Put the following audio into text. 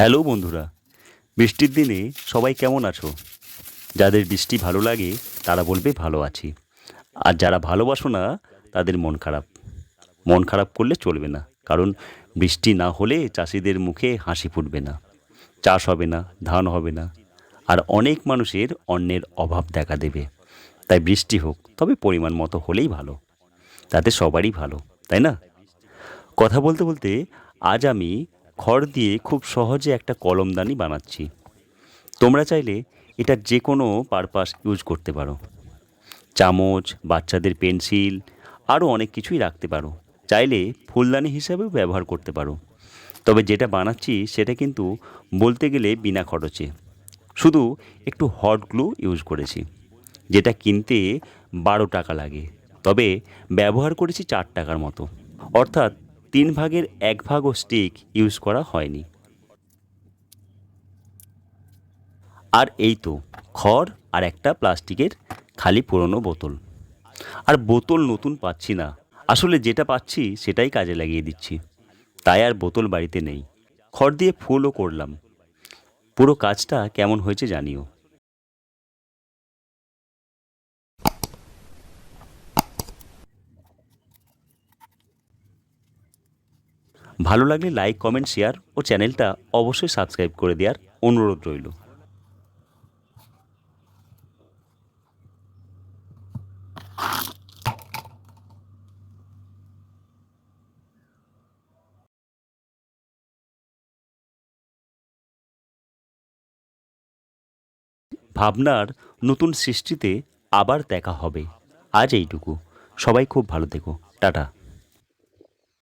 Hello বন্ধুরা, বৃষ্টির দিনে সবাই কেমন আছো? যাদের বৃষ্টি ভালো লাগে, তারা বলবে ভালো আছি। আর যারা ভালোবাসো না, তাদের মন খারাপ। মন খারাপ করলে চলবে না, কারণ বৃষ্টি না হলে চাষিদের মুখে হাসি ফুটবে না, চাষ হবে না, ধান হবে না, আর অনেক মানুষের অন্যের অভাব দেখা দেবে। তাই বৃষ্টি হোক, তবে পরিমাণ মতো হলেই ভালো, তাতে সবারই ভালো, তাই না? কথা বলতে বলতে আজ আমি খড় দিয়ে খুব সহজে একটা কলমদানি বানাচ্ছি। তোমরা চাইলে এটা যে কোনো পারপাস ইউজ করতে পারো। চামচ, বাচ্চাদের পেন্সিল আরও অনেক কিছুই রাখতে পারো। চাইলে ফুলদানি হিসাবেও ব্যবহার করতে পারো। তবে যেটা বানাচ্ছি সেটা কিন্তু বলতে গেলে বিনা খরচে। শুধু একটু হট গ্লু ইউজ করেছি, যেটা কিনতে বারো টাকা লাগে। তবে ব্যবহার করেছি চার টাকার মতো। অর্থাৎ তিন ভাগের এক ভাগও স্টিক ইউজ করা হয়নি। আর এই তো, খড় আর একটা প্লাস্টিকের খালি পুরনো বোতল। আর বোতল নতুন পাচ্ছি না। আসলে যেটা পাচ্ছি সেটাই কাজে লাগিয়ে দিচ্ছি। তাই আর বোতল বাড়িতে নেই। খড় দিয়ে ফুলও করলাম। পুরো কাজটা কেমন হয়েছে জানিও। ভালো লাগলে লাইক কমেন্ট শেয়ার ও চ্যানেলটা অবশ্যই সাবস্ক্রাইব করে দেওয়ার অনুরোধ রইল। ভাবনার নতুন সৃষ্টিতে আবার দেখা হবে। আজ এইটুকু। সবাই খুব ভালো থেকো। টাটা।